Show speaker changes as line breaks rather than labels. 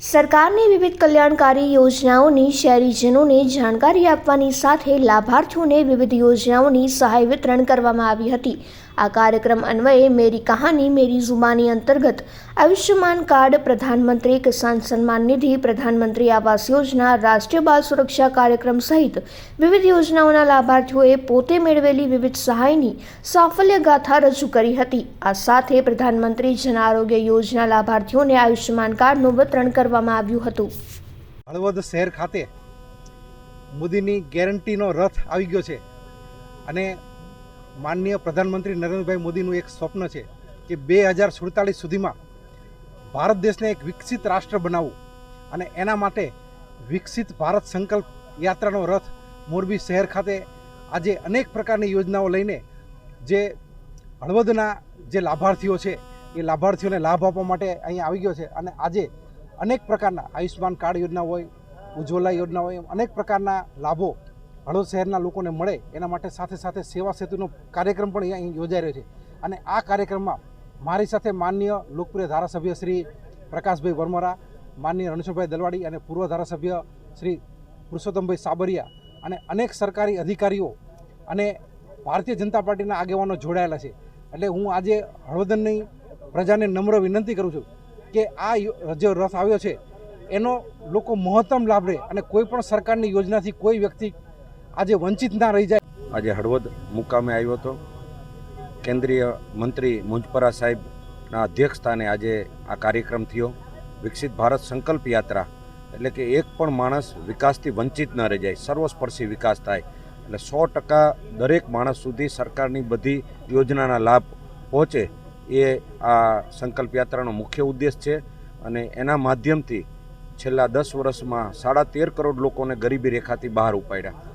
સરકારની વિવિધ કલ્યાણકારી યોજનાઓની શહેરીજનોને જાણકારી આપવાની સાથે લાભાર્થીઓને વિવિધ યોજનાઓની સહાય વિતરણ કરવામાં આવી હતી. આ કાર્યક્રમ અન્વયે મેરી કહાની મેરી જુબાની અંતર્ગત આયુષ્યમાન કાર્ડ પ્રધાનમંત્રી કિસાન સન્માન નિધિ, પ્રધાનમંત્રી આવાસ યોજના, રાષ્ટ્રીય બાળ સુરક્ષા કાર્યક્રમ સહિત વિવિધ યોજનાઓના લાભાર્થીઓએ પોતે મેળવેલી વિવિધ સહાયની સાફલ્ય ગાથા રજૂ કરી હતી. આ સાથે પ્રધાનમંત્રી જન આરોગ્ય યોજના લાભાર્થીઓને આયુષ્યમાન કાર્ડનું વિતરણ કરવામાં આવ્યું હતું.
હળવદ શહેર ખાતે મોદીની ગેરંટીનો રથ આવી ગયો છે અને માનનીય પ્રધાનમંત્રી નરેન્દ્રભાઈ મોદીનું એક સ્વપ્ન છે કે બે હજાર સુડતાલીસ સુધીમાં ભારત દેશને એક વિકસિત રાષ્ટ્ર બનાવવું અને એના માટે વિકસિત ભારત સંકલ્પ યાત્રાનો રથ મોરબી શહેર ખાતે આજે અનેક પ્રકારની યોજનાઓ લઈને જે હળવદના જે લાભાર્થીઓ છે, એ લાભાર્થીઓને લાભ આપવા માટે અહીં આવી ગયો છે અને આજે અનેક પ્રકારના આયુષ્યમાન કાર્ડ યોજના હોય, ઉજ્જવલા યોજના હોય, અનેક પ્રકારના લાભો હળવદ શહેરના લોકોને મળે, એના માટે સાથે સાથે સેવા સેતુનો કાર્યક્રમ પણ અહીં યોજાઈ રહ્યો છે. અને આ કાર્યક્રમમાં મારી સાથે માન્ય લોકપ્રિય ધારાસભ્ય શ્રી પ્રકાશભાઈ વરમરા, માનનીય રણછોડભાઈ દલવાડી અને પૂર્વ ધારાસભ્ય શ્રી પુરુષોત્તમભાઈ સાબરિયા અને અનેક સરકારી અધિકારીઓ અને ભારતીય જનતા પાર્ટીના આગેવાનો જોડાયેલા છે. એટલે હું આજે હળવદનની પ્રજાને નમ્ર વિનંતી કરું છું કે આ જે રથ આવ્યો છે, એનો લોકો મહત્તમ લાભ રહે અને કોઈ પણ સરકારની યોજનાથી કોઈ વ્યક્તિ આજે વંચિત ના રહી જાય.
આજે હળવદ મુકામે આવ્યો હતો. કેન્દ્રીય મંત્રી મુંજપરા સાહેબના અધ્યક્ષસ્થાને આજે આ કાર્યક્રમ થયો. વિકસિત ભારત સંકલ્પ યાત્રા એટલે કે એક પણ માણસ વિકાસથી વંચિત ન રહી જાય. સર્વસ્પર્શી વિકાસ થાય. એટલે સો ટકા દરેક માણસ સુધી સરકારની બધી યોજનાના લાભ પહોંચે એ આ સંકલ્પ યાત્રાનો મુખ્ય ઉદ્દેશ છે. અને એના માધ્યમથી છેલ્લા દસ વર્ષમાં સાડા તેર કરોડ લોકોને ગરીબી રેખાથી બહાર ઉપાડ્યા.